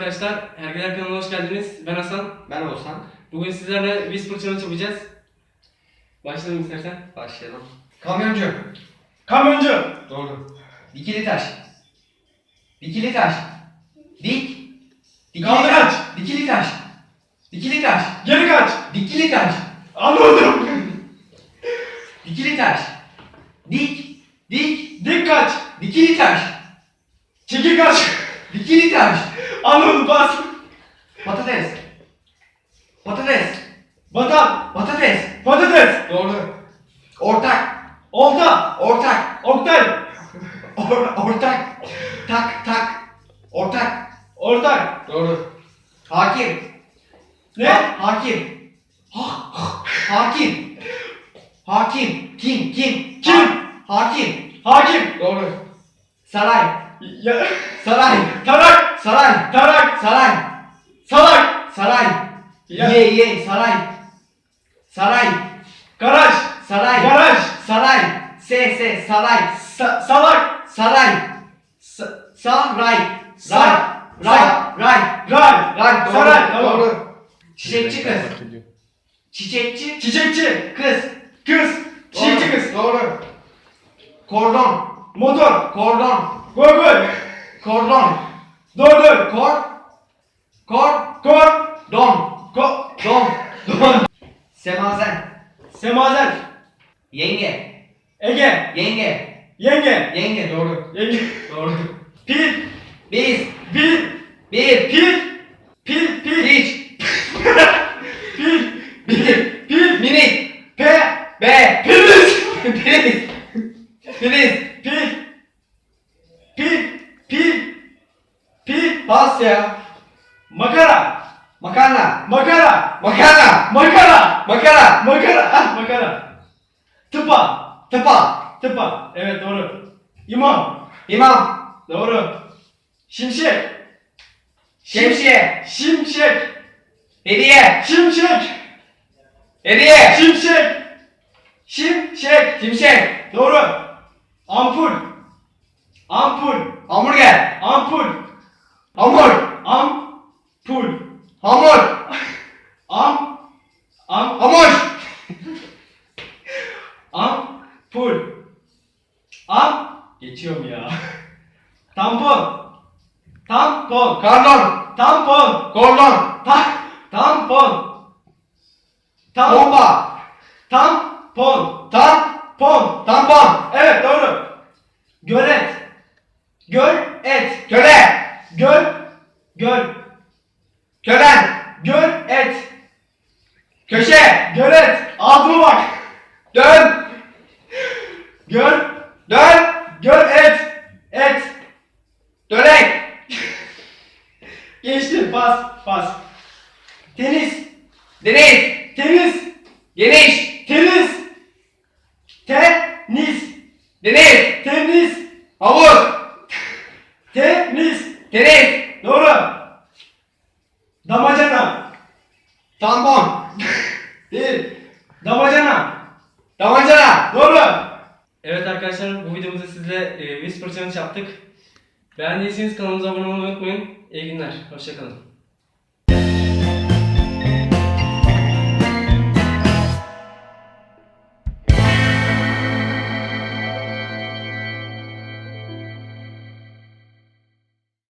arkadaşlar, Hergeler kanalına hoş geldiniz. Ben Hasan. Ben Oğuzhan. Bugün sizlerle Whisper Challenge yapacağız. Başlayalım istersen. Başlayalım. Kamyoncu. Kamyoncu. Doğru. Dikili taş. Dikili taş. Dik. Dikili Kaldır taş. Dikili taş. Dikili taş. Geri kaç. Dikili taş. Anladım. Dikili taş. Dik. Dik kaç. Dikili taş. Çekil kaç. Dikili taş. Anladım bas. Patates. Patates. Batan. Patates. Patates. Doğru. Ortak. Olta. Ortak. Oktay. Or ortak. Tak tak. Ortak. Ortak. Doğru. Hakim. Ne? Ha- hakim. Ha, ha- hakim. Hakim. Kim? Kim? Kim? Ha- hakim. Hakim. Doğru. Saray. Ya. Saray. Tarak. Saray. Tarak. Saray. Salak. Saray. Ya. Ye ye saray. Saray. Garaj. Saray. Garaj. Saray. Se se saray. Sa- salak. Saray. Sa- Saray. Sa- Ray. Ray. Ray. Ray. Ray. Doğru. Saray. Doğru. Çiçekçi kız. Çiçekçi Çiçekçi. kız. Kız. Çiçekçi Doğru. kız. Doğru. Kordon. Motor. Kordon. Gol gol. Kordon. Dur dur. Kor. Kor. Kor. Don. Ko. Don. Don. Semazen. Semazen. Yenge. Ege. Yenge. Yenge. Yenge. Doğru. Yenge. Doğru. Pil. Biz. Bil. Bir. Pil. Pil. Pil. Hiç. Pil. Bir. Pil. Minik. P. B. Priz. Priz. Priz. Pil. Pil. Pil. Pil. Pas ya. Makara. Makarna. Makara. Makarna. Makara. Makara. Makara. Ah makara. Tıpa. Tıpa. Tıpa. Evet doğru. İmam. İmam. Doğru. Şimşek. Şemsiye. Şimşek. Hediye. Şimşek. Hediye. Şimşek. Şimşek. Şimşek. Doğru. Ampul. Ampul. Hamburger. Ampul. Hamur. Hamur. Am. Am. Hamur. Ampul. Am. Geçiyorum ya. Tampon. Tampon. Kardon. Tampon. Kordon. Ta tampon. Tam Bomba. tampon. Tam. Pon. Tampon. Evet doğru. Gölet. Göl et. Köle. Göl. Göl. Kölen. Göl et. Köşe. Gölet. Adıma bak. Dön. Göl. Dön. Göl et. Et. Dönek. Geçti. Pas. Pas. Tenis. Deniz. Tenis. Geniş. Tenis. Tenis. Deniz. Tenis. Havuz. Tenis. Tenis. Doğru. Damacana. Tampon. Değil. Damacana. Damancana. Doğru. Evet arkadaşlar, bu videomuzda sizle e, Whisper Challenge yaptık. Beğendiyseniz kanalımıza abone olmayı unutmayın. İyi günler, hoşçakalın.